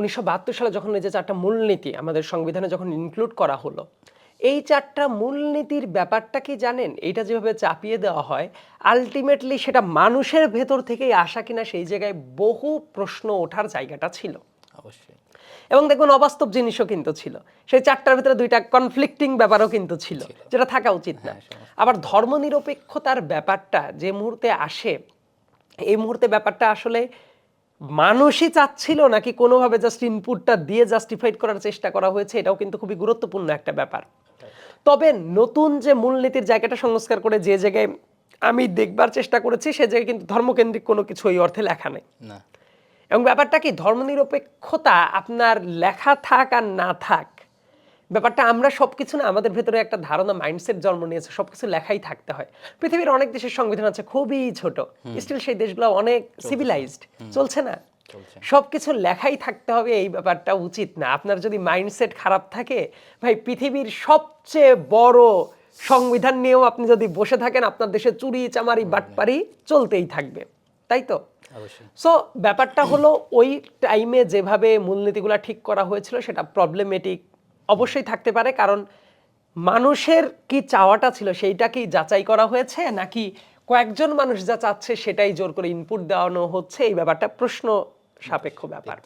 উনিশশো বাহাত্তর সালে যখন এই যে চারটা মূলনীতি আমাদের সংবিধানে যখন ইনক্লুড করা হলো এই চারটা মূলনীতির ব্যাপারটা কি জানেন? এটা যেভাবে চাপিয়ে দেওয়া হয় আলটিমেটলি সেটা মানুষের ভেতর থেকেই আসা কিনা সেই জায়গায় বহু প্রশ্ন ওঠার জায়গাটা ছিল। অবশ্যই। এবং দেখবেন অবাস্তব জিনিসও কিন্তু ছিল। সেই চারটার ভিতরে দুইটা কনফ্লিক্টিং ব্যাপারও কিন্তু ছিল যেটা থাকা উচিত না। আবার ধর্মনিরপেক্ষতার ব্যাপারটা যে মুহূর্তে আসে এই মুহূর্তে ব্যাপারটা আসলে মানুষই চাচ্ছিল নাকি কোনোভাবে জাস্ট ইনপুটটা দিয়ে জাস্টিফাইড করার চেষ্টা করা হয়েছে এটাও কিন্তু খুবই গুরুত্বপূর্ণ একটা ব্যাপার। তবে নতুন যে মূলনীতির জায়গাটা সংস্কার করে যে জায়গায় আমি দেখবার চেষ্টা করেছি সে জায়গায় কিন্তু ধর্মকেন্দ্রিক কোনো কিছু এই অর্থে লেখা নেই। এবং ব্যাপারটা কি ধর্মনিরপেক্ষতা আপনার লেখা থাক আর না থাক ব্যাপারটা আমরা সবকিছু না আমাদের ভেতরে একটা ধারণা মাইন্ডসেট জন্ম নিয়েছে সবকিছু লেখাই থাকতে হয়। পৃথিবীর অনেক দেশের সংবিধান আছে খুবই ছোট। স্টিল সেই দেশগুলো অনেক সিভিলাইজড চলছে না। সবকিছু লেখাই থাকতে হবে এই ব্যাপারটা উচিত না। আপনার যদি মাইন্ডসেট খারাপ থাকে ভাই পৃথিবীর সবচেয়ে বড় সংবিধান নিয়েও আপনি যদি বসে থাকেন আপনার দেশে চুরি চামারি বাটপারি চলতেই থাকবে। তাই তো? সো ব্যাপারটা হলো ওই টাইমে যেভাবে মূলনীতিগুলো ঠিক করা হয়েছিল সেটা প্রবলেমেটিক অবশ্যই থাকতে পারে, কারণ মানুষের কি চাওয়াটা ছিল সেইটা কি যাচাই করা হয়েছে, নাকি কয়েকজন মানুষ যা চাচ্ছে সেটাই জোর করে ইনপুট দেওয়ানো হচ্ছে? এই ব্যাপারটা প্রশ্ন সাপেক্ষ ব্যাপার।